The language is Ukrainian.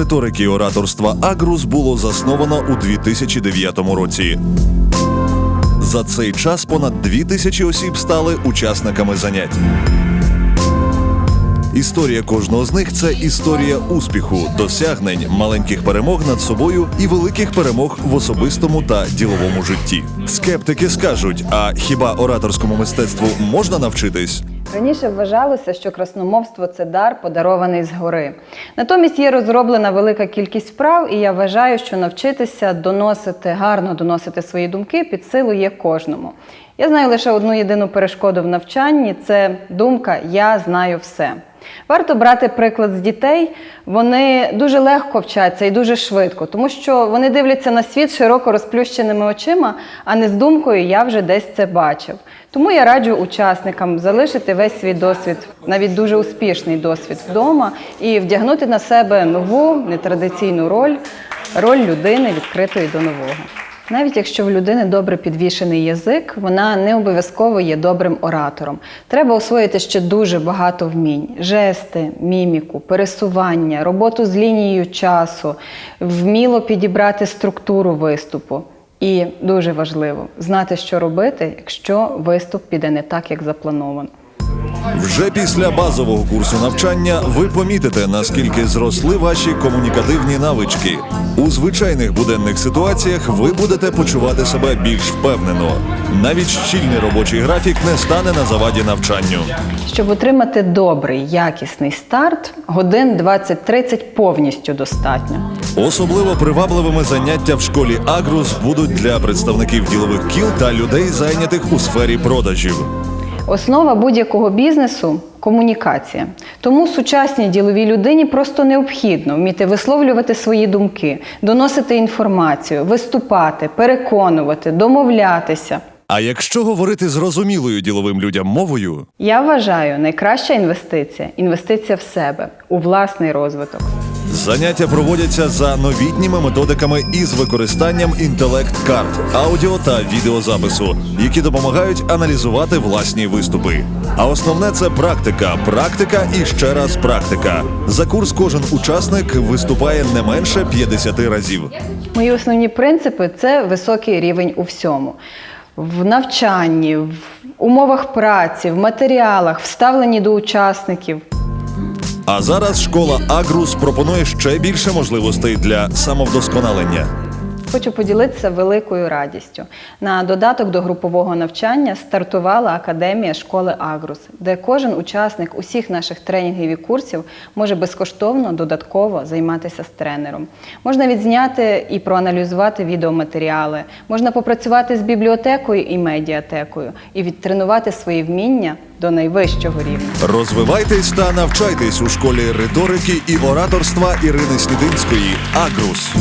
риторики ораторства Агрус було засновано у 2009 році. За цей час понад дві тисячі осіб стали учасниками занять. Історія кожного з них це історія успіху, досягнень, маленьких перемог над собою і великих перемог в особистому та діловому житті. Скептики скажуть: а хіба ораторському мистецтву можна навчитись? Раніше вважалося, що красномовство це дар, подарований згори. Натомість є розроблена велика кількість вправ, і я вважаю, що навчитися доносити, гарно доносити свої думки під силу є кожному. Я знаю лише одну єдину перешкоду в навчанні це думка Я знаю все. Варто брати приклад з дітей. Вони дуже легко вчаться і дуже швидко, тому що вони дивляться на світ широко розплющеними очима, а не з думкою Я вже десь це бачив. Тому я раджу учасникам залишити весь свій досвід, навіть дуже успішний досвід вдома, і вдягнути на себе нову нетрадиційну роль, роль людини відкритої до нового. Навіть якщо в людини добре підвішений язик, вона не обов'язково є добрим оратором. Треба освоїти ще дуже багато вмінь: жести, міміку, пересування, роботу з лінією часу, вміло підібрати структуру виступу. І дуже важливо знати, що робити, якщо виступ піде не так, як заплановано. Вже після базового курсу навчання ви помітите, наскільки зросли ваші комунікативні навички. У звичайних буденних ситуаціях ви будете почувати себе більш впевнено. Навіть щільний робочий графік не стане на заваді навчанню. Щоб отримати добрий, якісний старт, годин 20-30 повністю достатньо. Особливо привабливими заняття в школі Агрус будуть для представників ділових кіл та людей, зайнятих у сфері продажів. Основа будь-якого бізнесу комунікація. Тому сучасній діловій людині просто необхідно вміти висловлювати свої думки, доносити інформацію, виступати, переконувати, домовлятися. А якщо говорити зрозумілою діловим людям мовою, Я вважаю, найкраща інвестиція інвестиція в себе, у власний розвиток. Заняття проводяться за новітніми методиками із використанням інтелект-карт, аудіо та відеозапису, які допомагають аналізувати власні виступи. А основне це практика, практика і ще раз практика. За курс кожен учасник виступає не менше 50 разів. Мої основні принципи це високий рівень у всьому. В навчанні, в умовах праці, в матеріалах, вставлені до учасників. А зараз школа Агрус пропонує ще більше можливостей для самовдосконалення. Хочу поділитися великою радістю. На додаток до групового навчання стартувала академія школи Агрус, де кожен учасник усіх наших тренінгів і курсів може безкоштовно додатково займатися з тренером. Можна відзняти і проаналізувати відеоматеріали, можна попрацювати з бібліотекою і медіатекою і відтренувати свої вміння до найвищого рівня. Розвивайтесь та навчайтесь у школі риторики і ораторства Ірини Снідинської Агрус.